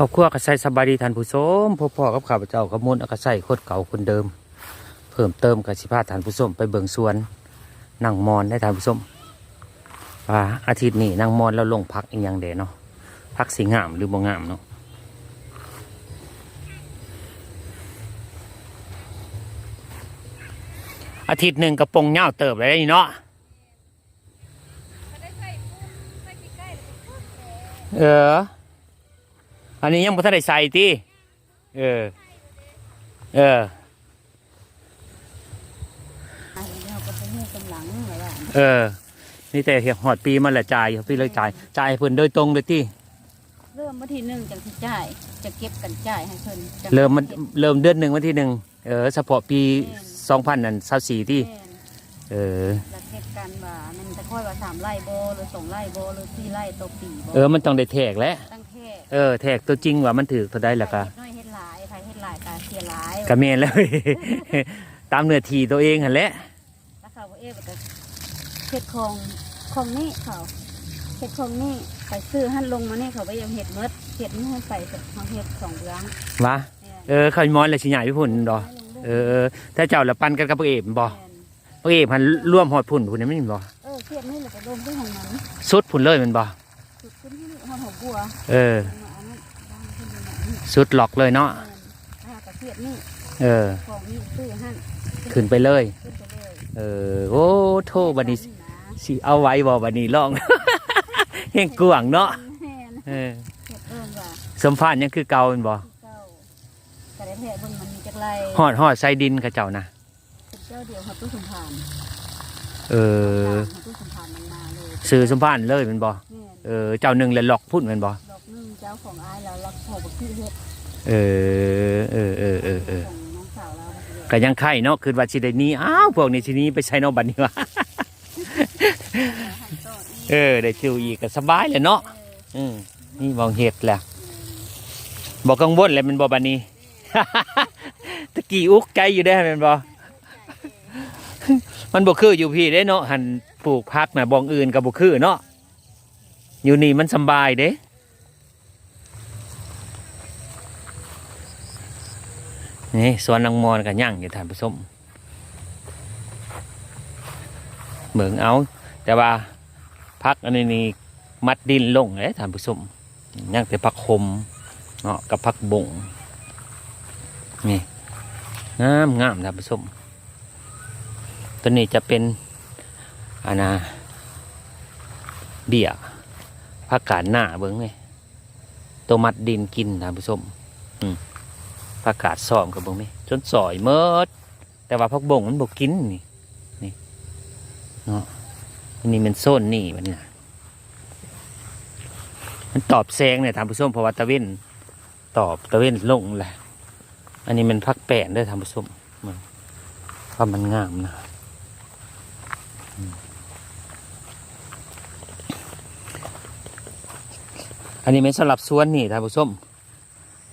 ครอบครัวกระใสสบายดีท่านผู้ชมพ่อพ่อกับข้าพเจ้ากับมนกระใสคนเก่าคนเดิม เพิ่มเติมกับสิพาท่านผู้ชมไปเบิ่งสวนนั่งมอนได้ท่านผู้ชมว่าอาทิตย์นี้นั่งมอนแล้วลงพักอีกอย่างเดเนาะพักสีงามหรือบ่งามเนาะอาทิตย์หนึ่งกระปงเง่าเติบเลยนี่เนาะเออ อันนี้ยังบ่ทันได้ใส่ติเออ เออ อันนี้เราก็จะให้กำลังไว้ว่าเออ นี่แต่เหียหอดปีมันแหละจ่ายพี่เลยจ่ายจ่ายให้เพิ่นโดยตรงเลยที่เริ่มวันที่หนึ่งจังสิจ่ายจะเก็บกันจ่ายให้เพิ่นจังเริ่มมันก็บเริ่มเดือนหนึ่งวันที่หนึ่งเออเฉพาะปีสองพันนั่นสาสี่ที่แม่น เออแล้วเก็บกันว่ามันจะค่อยว่าสามไร่โบหรือสองไร่โบหรือสี่ไร่ต่อปีโบเออมันต้องได้แทกแหล้วตั้งแค่ เออแทกตัวจริงว่ามันถือเท่าใดล่ะก็ใครเฮ็ดน้อยเฮ็ดหลายใครเฮ็ดหลายกาเสียหลายกระเมนเลยตามเนื้อทีตัวเองหันแหละแล้วเขาว่าเอ๊ะก็เฮ็ดของของนี่เขาเฮ็ดของนี่ไปซื้อหั่นลงมานี่เขาไปยังเฮ็ดเมดเฮ็ดนี่ให้ใส่กับเขาเฮ็ดสองเดือนมาเออเขามอนเลยสิใหญ่พี่พุ่นดอกเออถ้าเจ้าละปันกันกับพวกเอฟบ่พวกเอฟมันร่วมหอดพุ่นพุ่นนี่มันบ่เออเฮ็ดนี่แหละก็รวมด้วยของมันสุดพุ่นเลยแมันบ่สุดขึ้น ที่ห้องหัวบัวเออ สุดหลอกเลยเนาะอ่ากระเทียดนี่เออ ของนี่ซื้อหั่นขึ้นไปเลย ขึ้นไปเลยเออโอ้โทบัดนี้สิเอาไว้บ่บัดนี้ลอง เฮงกวางเนาะแม่นเออเฮ็ดเอิ้นว่าสมพานยังคือเก่าแม่นบ่ที่เจ้าแต่ได้แท้เบิ่งมันมีจักไรฮอดฮอดใส่ดินกับเจ้านะเป็นเจ้าเดียวหับตู้สมพานเออ หับตู้สมพานมันมาเลยซื้อสมพานเลยแม่นบ่แม่น เออเจ้าหนึงแล้วล็อกพุ่นแม่นบ่ดอกหนึงเจ้าของอายแล้วรักพอบ่คือเฮ็ดเออเออเออเออเออของน้องสาวเราบ่คือเฮ็ดก็ยังไข่เนาะคือว่าสิได้หนี้อ้าวพวกนี้สิหนี้ไปใช้เนาะบัดนี้วะ หั่นต่ออีกเออได้จิวอีกก็สบายเลยเนาะเอออืมนี่มองเห็ดแหละบอกกังวลเลยแมันบอบันนี้ ตะกี้อุกใจอยู่ได้แมันบอ มันบ่คืออยู่พี่ได้เนาะหันปลูกพักนะบองอื่นกับบ่คือเนาะ อยู่นี่มันสบายเด้นี่สวนนางมอนกับย่างอยู่ทานผู้ชมเหมืองเอา แต่ว่าพักอันนี้นี่มัดดินลงเลยทานผู้ชมย่างแต่พักคมเนาะกับพักบงนี่งามงามทานผู้ชมตัวนี้จะเป็นอานาเบีย ผักกาดหน้าเบิ้งไงตัวมัดดินกินท่านผู้ชมผักกาดซ้อมกับเบิ้งไหมจนสอยเมิดแต่ว่าพักบงมันบกกินนี่นี่เนาะอันนี้มันโซนนี่มันนี่ะมันตอบแซงเนี่ยท่านผู้ชมเพราะว่าตะเวนตอบตะเวนลงแหละอันนี้มันพักแปนด้วยท่านผู้ชมมันเพราะมันงามนะ อันนี้เป็นสำหรับสวนนี่ท่านผู้ชม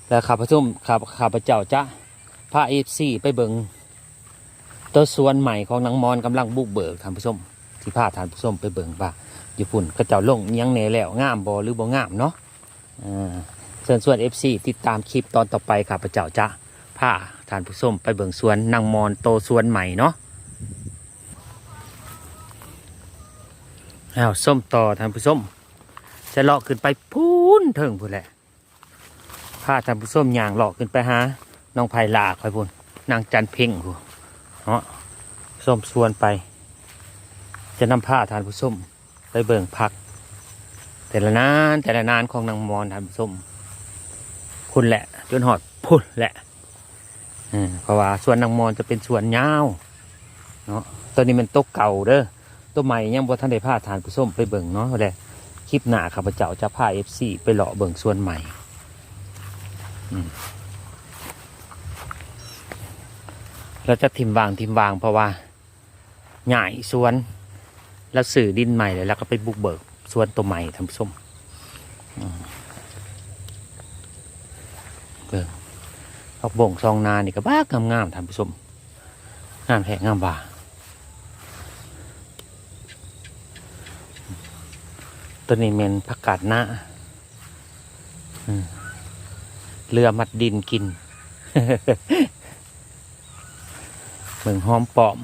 แล้วข้าพเจ้าข้าข้าพเจ้าจะพาเอฟซีไปเบิงตัวสวนใหม่ของนางมอนกำลังบุกเบิกท่านผู้ชมที่พาท่านผู้ชมไปเบิงว่าญี่ปุ่นก็เจ้าลงยังแหน่แล้วงามบอหรือบ่งามเนาะส่วนส่วนเอฟซีติดตามคลิปตอนต่อไปข้าพเจ้าจะพาท่านผู้ชมไปเบิงสวนนางมอนโตสวนใหม่เนาะอ้าวส้มต่อท่านผู้ชม จะเลาะขึ้นไปพูนเถิงพูนแหละพาท่านผู้ชมยางเลาะขึ้นไปหาน้องไผ่ลาคอยพูนนางจันเพ่งพูนเนาะส้มสวนไป จะนำผ้าทานผู้ชมไปเบิ่งพัก แต่ละนานแต่ละนานของนางมอนทานผู้ชมพุ่นแหละ จนหอดพุ่นแหละเพราะว่าส่วนนางมอนจะเป็นส่วนยาวเนาะตัวนี้มันตกเก่าเด้อตัวใหม่ยังบ่ทันได้ผ้าทานผู้ชมไปเบิ่งเนาะเลย คลิปหน้าข้าพเจ้าจะพาเอฟซีไปเลาะเบิ่งส่วนใหม่เราจะทิมวางทิมวางเพราะว่าใหญ่สวน แล้วสื่อดินใหม่เลยแล้วก็ไปบุกเบิกสวนตัวใหม่ทำส้มเบิ่งผักบ่งซองนานี่ก็บ้างามๆท่านผู้ชมงามแท้งามว่า ตัวนี้เมนผักกาดหน้าเรือมัดดินกินเมืองหอมปลอม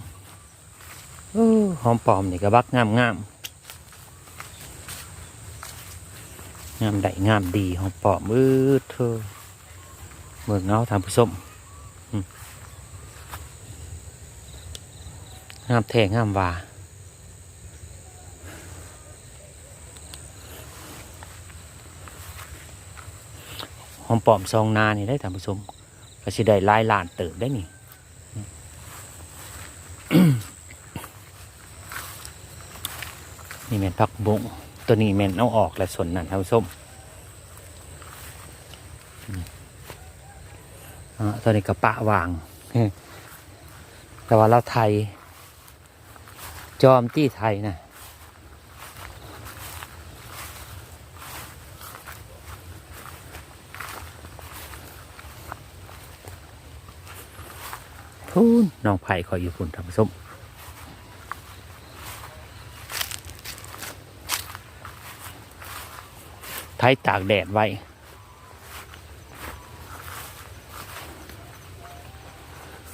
เออหอมปลอมนี่ก็บักงามงามงามได้งามดีหอมปลอมเออเธอเมืองเงาทางผู้ชมอืมงามแท้งามว่า อมปอมซองนานี่ได้ท่านผู้ชมก็สิได้ลายลานเติบได้นี่นี่แม่นผักบุงตัวนี้แม่นเอาออกและส่วนนั้นท่านผู้ชมอ่าตัวนี้กระปะวาง แต่ว่าเราไทย จอมที่ไทยนะ พูนน้องไผ่คอยอยู่พุ่นท่านผู้ชมไทยตากแดดไว้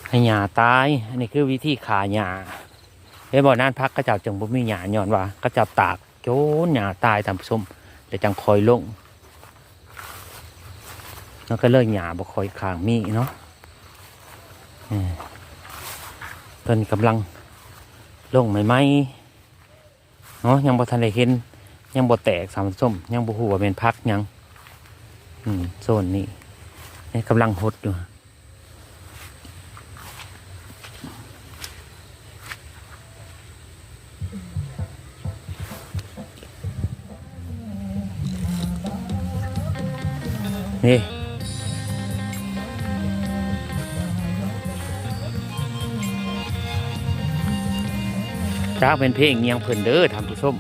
ให้หญ้าตาย อันนี้คือวิธีขาหญ้าเฮ้ยบ่อนานพักก็จ้าจังบ่มีหญ้าย้อนว่าก็จ้าตากโจนหญ้าตายตามผู้ชมแต่จังคอยลงแล้วก็เลิกหญ้าบ่คอยขางมีเนาะ เพิ่นกำลังลงใหม่ๆเนาะยังบ่ทันได้เห็น ยังบ่แตกสามส้ม ยังบ่ฮู้ว่าเป็นพักยัง อืมโซนนี้นี่กำลังหดอยู่นี่ จ้าเป็นเพลงเงียงเพิ่นเด้อท่านผู้ชม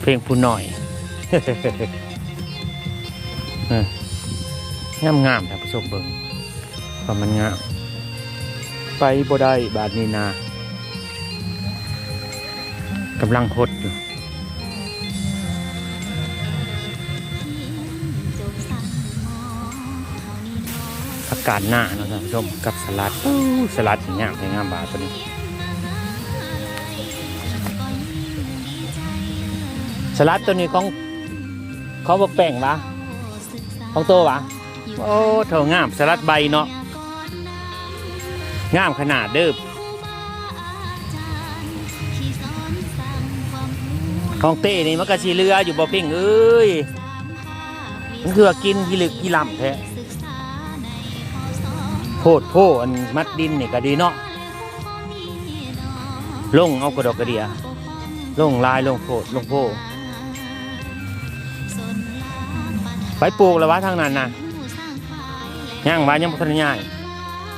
เพลงผู้หน่อยงามงามๆท่านผู้ชมเบิ่งว่ามันงามไปบ่ได้บาดนี้นากำลังหดอยู่อากาศหน้าเนาะท่านผู้ชมกับสลัดตูสลัดอย่างงามงามบาดตัวนี้ สลัดตัวนี้ของเขาบอกแป้งปะของโตปะโอ้เถางามสลัดใบเนาะงามขนาดเด้อของเต้นี่มันก็สีเรืออยู่บ่เพ่งเอ้ยมันคือกินกี่ลึกกี่ลำแท้โพดโพอันมัดดินนี่ก็ดีเนาะลงเอากระดกกระเดียลงลายลงโพดลงโพ ไปปลูกแล้ววะทางนั้นนะย่างวายังพัฒนย่าย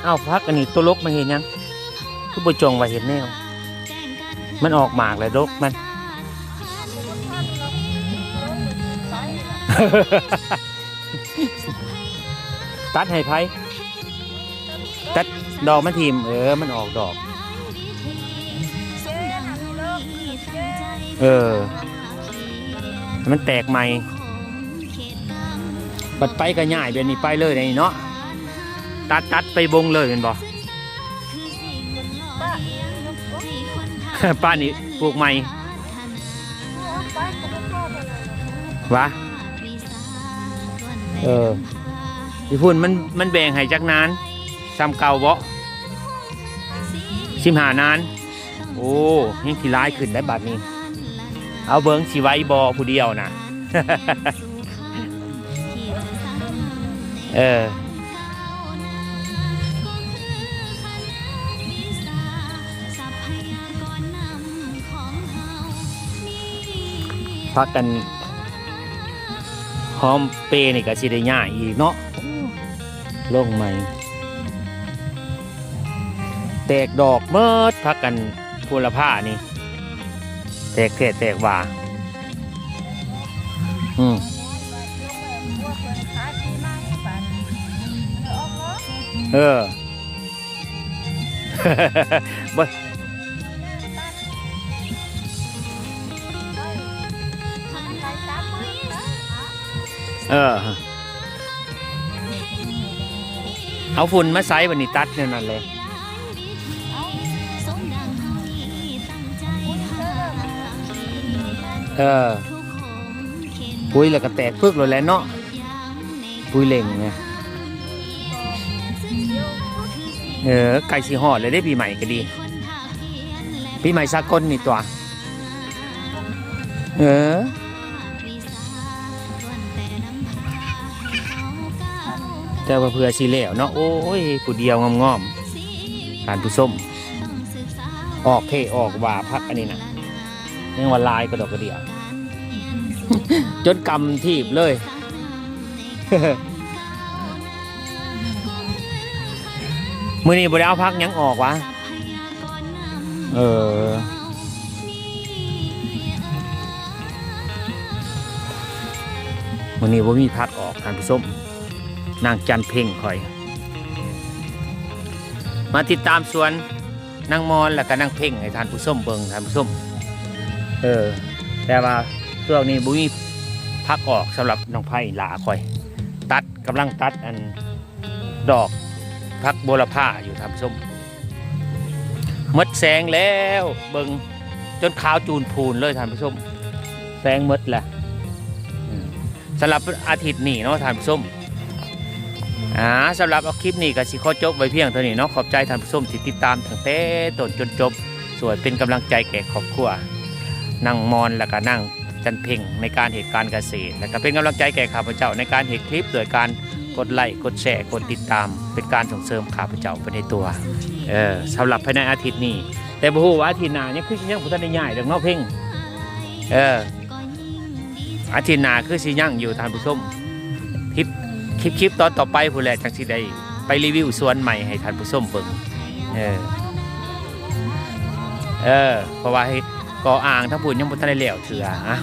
เอ้าพักอันนี้ตัวลกมาเห็นยังคือบ่จงว่าเห็นแนวมันออกหมากเลยลกมันตัดให้ไผตัดดอกมันทีมเออ มันออกดอก เออ มันแตกใหม่ บัดไปก็ง่ายเดี๋ยวนี้ไปเลยนี่เนาะตัดตัดไปบงเลยเป็นบ่ป้านี่ปลูกใหม่วะเออพี่พุ่นมันมันแบ่งให้จักนานซ้ำเก่าบ่สิมหานาน โอ้ยังทีร้ายขึ้นได้บัดนี้ เอาเบิ้งสิไว้บอผู้เดียวนะ เออพักกันหอมเปรนี่ก็สิได้ง่ายอีกเนาะโลงใหม่ แตกดอกเมิดพักกันพูลผ้านี่ แตกแค่แตกว่า อืม เออบ่เออ เอาฝุ่นมาใส่บันนี้ตัดเนี่ยนั่นเลยเออ ปุ้ยแล้วก็แตกพึกเลยแหล้วเนาะ ปุ้ยเล่งไง เออไก่สีหอดเลยได้ปีใหม่ก็ดีปีใหม่สากลนี่ตัว เออแต่ว่าเพื่อสิแล้วเนาะโอ้ยผู้เดียวงอมๆทานผู้ส้ม ออกเทออกว่าพักอันนี้นะยังว่าลายกระดกกระเดียจนกำทีบเลย มือนี้บริเอาพักหยังออกวะเออมือนี้บ่มีพักออกทานผู้ส้มนางจันเพ่งคอย มาติดตามสวนนางมอนแล้วก็นางเพ่งให้ทานผู้ส้มเบิงทานผู้ส้มเออ แต่ว่าช่วงนี้บุมีพักออกสำหรับน้องไผ่หลาคอย ตัดกำลังตัดอันดอก พักโบลผ้าอยู่ทำส้มมดแสงแล้วเบิงจนขาวจูนพูนเลยท่านผู้ชม แสงมดแหละสำหรับอาทิตย์นี้เนาะท่านผู้ชมอ่าสำหรับเอาคลิปนี้ก็สิขอจบไว้เพียงเท่านี้เนาะขอบใจท่านผู้ชมที่ติดตามตั้งแต่ต้นจนจบสวยเป็นกำลังใจแก่ครอบครัวนั่งมอนแล้วก็นั่งจันเพ่งในการเหตุการณ์เกษตรแล้วก็เป็นกำลังใจแก่ข้าพเจ้าในการเหตุคลิปโดยการ กดไลค์กดแชร์กดติดตาม เป็นการส่งเสริมข้าพเจ้าไปในตัวเออสำหรับภายในอาทิตย์นี้ แต่บ่ฮู้ว่าอาทิตย์หน้ายังคือสิยังบ่ทันได้ย้ายดอกเนาะเพ่งเอออาทิตย์หน้าคือสิยังอยู่ท่านผู้ชมคลิปคลิปคลิปตอนต่อไปผู้แลจังสิได้ไปรีวิวสวนใหม่ให้ท่านผู้ชมเบิ่งเออเออเพราะว่าก่ออ่างทั้งปุ่นยังบ่ทันได้แล้วเถื่อฮะ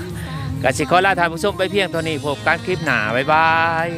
กสิขอลาท่านผู้ชมไปเพียงเท่านี้พบกันคลิปหน้าบ๊ายบาย